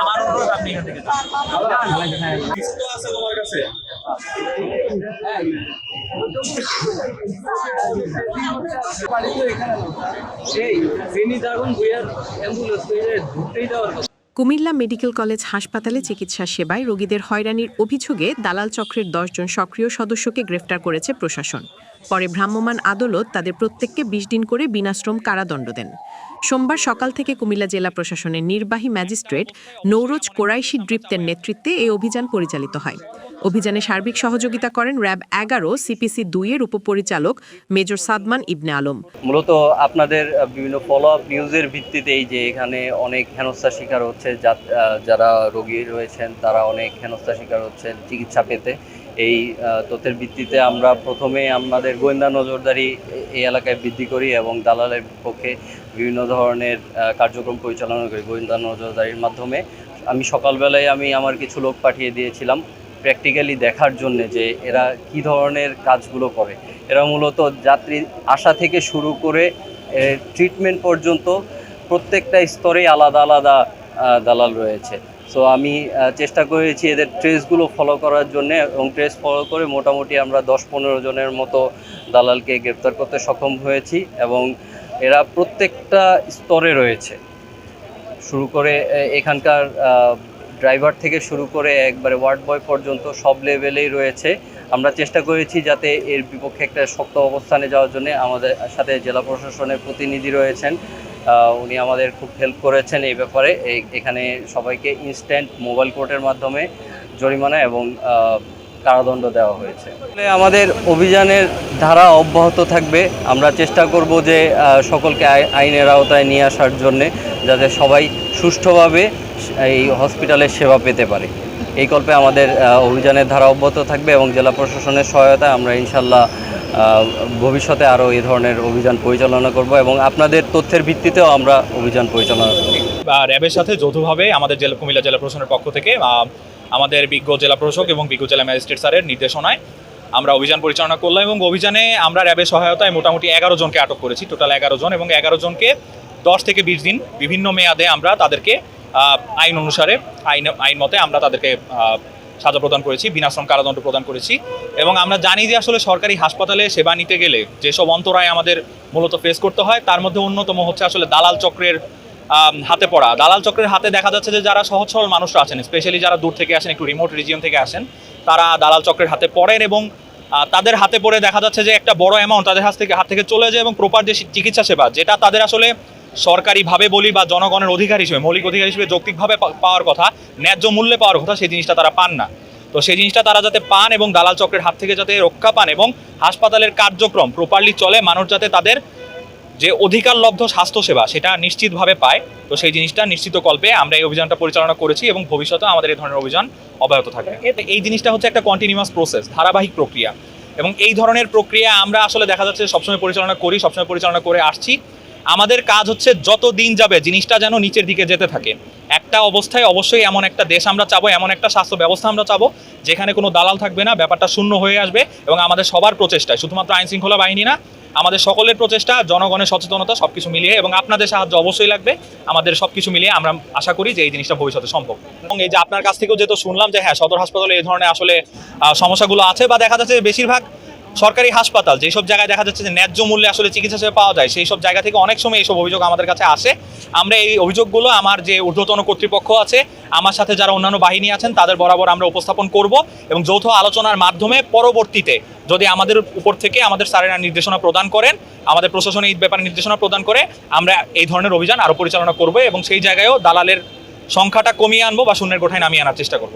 আমার অনুরোধ আপনি ফেনী বইয়ার অ্যাম্বুলেন্স ঢুকতেই দেওয়ার কথা। কুমিল্লা মেডিকেল কলেজ হাসপাতালে চিকিৎসা সেবায় রোগীদের হয়রানির অভিযোগে দালাল চক্রের দশজন সক্রিয় সদস্যকে গ্রেফতার করেছে প্রশাসন। পরে ভ্রাম্যমাণ আদালত তাদের প্রত্যেককে বিশ দিন করে বিনাশ্রম কারাদণ্ড দেন। সোমবার সকাল থেকে কুমিল্লা জেলা প্রশাসনের নির্বাহী ম্যাজিস্ট্রেট নৌরোজ কোরাইশি ড্রিপ্তের নেতৃত্বে এই অভিযান পরিচালিত হয়। অভিযানে সার্বিক সহযোগিতা করেন র্যাব এগারো, সিপিসি দুইয়ের উপপরিচালক মেজর সাদমান ইবনে আলম। মূলত আপনাদের বিভিন্ন ফলো আপ নিউজের ভিত্তিতেই যে এখানে অনেক হেনস্থার শিকার হচ্ছে যারা রোগী রয়েছেন, তারা অনেক হেনস্থার শিকার হচ্ছেন চিকিৎসা পেতে। এই তথ্যের ভিত্তিতে আমরা প্রথমে আমাদের গোয়েন্দা নজরদারি এই এলাকায় বৃদ্ধি করি এবং দালালের পক্ষে বিভিন্ন ধরনের কার্যক্রম পরিচালনা করি গোয়েন্দা নজরদারির মাধ্যমে। আমি সকালবেলায় আমি আমার কিছু লোক পাঠিয়ে দিয়েছিলাম। প্র্যাকটিক্যালি দেখার জন্য যে এরা কি ধরনের কাজগুলো করে। এরা মূলত যাত্রী আসা থেকে শুরু করে ট্রিটমেন্ট পর্যন্ত প্রত্যেকটা স্তরে আলাদা আলাদা দালাল রয়েছে। সো আমি চেষ্টা করেছি এদের ট্রেসগুলো ফলো করার জন্য এবং ট্রেস ফলো করে মোটামুটি আমরা দশ পনেরো জনের মতো দালালকে গ্রেপ্তার করতে সক্ষম হয়েছি এবং এরা প্রত্যেকটা স্তরে রয়েছে। শুরু করে এখানকার ড্রাইভার থেকে শুরু করে একবারে ওয়ার্ড বয় পর্যন্ত সব লেভেলেই রয়েছে। আমরা চেষ্টা করেছি যাতে এর বিপক্ষে একটা শক্ত অবস্থানে যাওয়ার জন্য। আমাদের সাথে জেলা প্রশাসনের প্রতিনিধি রয়েছেন। উনি আমাদের খুব হেল্প করেছেন এই ব্যাপারে। এখানে সবাইকে ইনস্ট্যান্ট মোবাইল কোর্টের মাধ্যমে জরিমানা এবং কারাদণ্ড দেওয়া হয়েছে। আমাদের অভিযানের ধারা অব্যাহত থাকবে। আমরা চেষ্টা করব যে সকলকে আই- আইনের আওতায় নিয়ে আসার জন্যে। যাতে সবাই সুষ্ঠুভাবে এই হসপিটালের সেবা পেতে পারে। এই কল্পে আমাদের অভিযানের ধারা অব্যাহত থাকবে এবং জেলা প্রশাসনের সহায়তায় আমরা ইনশাল্লাহ ভবিষ্যতে আরও এই ধরনের অভিযান পরিচালনা করব এবং আপনাদের তথ্যের ভিত্তিতেও আমরা অভিযান পরিচালনা করব। র্যাবের সাথে যৌথভাবে আমাদের জেলা, কুমিল্লা জেলা প্রশাসনের পক্ষ থেকে আমাদের বিজ্ঞ জেলা প্রশাসক এবং বিজ্ঞ জেলা ম্যাজিস্ট্রেট স্যারের নির্দেশনায় আমরা অভিযান পরিচালনা করলাম এবং অভিযানে আমরা র্যাবের সহায়তায় মোটামুটি এগারো জনকে আটক করেছি। টোটাল এগারো জন এবং এগারো জনকে দশ থেকে বিশ দিন বিভিন্ন মেয়াদে আমরা তাদেরকে আইন অনুসারে, আইন আইন মতে আমরা তাদেরকে সাজা প্রদান করেছি, বিনাশ্রম কারাদণ্ড প্রদান করেছি। এবং আমরা জানি যে আসলে সরকারি হাসপাতালে সেবা নিতে গেলে যেসব অন্তরায় আমাদের মূলত ফেস করতে হয়, তার মধ্যে অন্যতম হচ্ছে আসলে দালাল চক্রের হাতে পড়া। দালাল চক্রের হাতে দেখা যাচ্ছে যে যারা সহজ সরল মানুষরা আছেন স্পেশালি যারা দূর থেকে আসেন, একটু রিমোট রিজিয়ন থেকে আসেন, তারা দালাল চক্রের হাতে পড়েন এবং তাদের হাতে পড়ে দেখা যাচ্ছে যে একটা বড় অ্যামাউন্ট তাদের হাত থেকে হাত থেকে চলে যায় এবং প্রপার যে চিকিৎসা সেবা, যেটা তাদের আসলে সরকারিভাবে বলি বা জনগণের অধিকার হিসেবে, মৌলিক অধিকার হিসেবে যৌক্তিকভাবে পাওয়ার কথা, ন্যায্য মূল্যে পাওয়ার কথা সেই জিনিসটা তারা পান না। তো সেই জিনিসটা তারা যাতে পান এবং দালাল চক্রের হাত থেকে যাতে রক্ষা পান এবং হাসপাতালের কার্যক্রম প্রপারলি চলে, মানুষ যাতে তাদের যে অধিকারলব্ধ স্বাস্থ্যসেবা সেটা নিশ্চিতভাবে পায়, তো সেই জিনিসটা নিশ্চিত কল্পে আমরা এই অভিযানটা পরিচালনা করেছি এবং ভবিষ্যতে আমাদের এই ধরনের অভিযান অব্যাহত থাকবে। এই জিনিসটা হচ্ছে একটা কন্টিনিউয়াস প্রসেস ধারাবাহিক প্রক্রিয়া। এবং এই ধরনের প্রক্রিয়া আমরা আসলে দেখা যাচ্ছে সবসময় পরিচালনা করি, সবসময় পরিচালনা করে আসছি। আমাদের কাজ হচ্ছে যত দিন যাবে জিনিসটা যেন নিচের দিকে যেতে থাকে। একটা অবস্থায় অবশ্যই এমন একটা দেশ আমরা চাবো, এমন একটা স্বাস্থ্য ব্যবস্থা আমরা চাবো, যেখানে কোনো দালাল থাকবে না, ব্যাপারটা শূন্য হয়ে আসবে এবং আমাদের সবার প্রচেষ্টায়, শুধুমাত্র আইন শৃঙ্খলা বাহিনী না, আমাদের সকলের প্রচেষ্টা, জনগণের সচেতনতা সব কিছু মিলিয়ে এবং আপনাদের সাহায্য অবশ্যই লাগবে, আমাদের সব কিছু মিলিয়ে আমরা আশা করি যে এই জিনিসটা ভবিষ্যতে সম্ভব। এবং এই যে আপনার কাছ থেকেও যেহেতু শুনলাম যে হ্যাঁ সদর হাসপাতালে এই ধরনের আসলে সমস্যাগুলো আছে বা দেখা যাচ্ছে বেশিরভাগ সরকারি হাসপাতাল যেসব জায়গায় দেখা যাচ্ছে যে ন্যায্য মূল্যে আসলে চিকিৎসা সেবা পাওয়া যায়, সেই সব জায়গা থেকে অনেক সময় এইসব অভিযোগ আমাদের কাছে আসে। আমরা এই অভিযোগগুলো আমার যে ঊর্ধ্বতন কর্তৃপক্ষ আছে, আমার সাথে যারা অন্যান্য বাহিনী আছেন, তাদের বরাবর আমরা উপস্থাপন করব এবং যৌথ আলোচনার মাধ্যমে পরবর্তীতে যদি আমাদের উপর থেকে আমাদের স্যারেরা নির্দেশনা প্রদান করেন, আমাদের প্রশাসনে এই ব্যাপারে নির্দেশনা প্রদান করে, আমরা এই ধরনের অভিযান আরও পরিচালনা করব এবং সেই জায়গায়ও দালালের সংখ্যাটা কমিয়ে আনব বা শূন্যের গোঠায় নামিয়ে আনার চেষ্টা করব।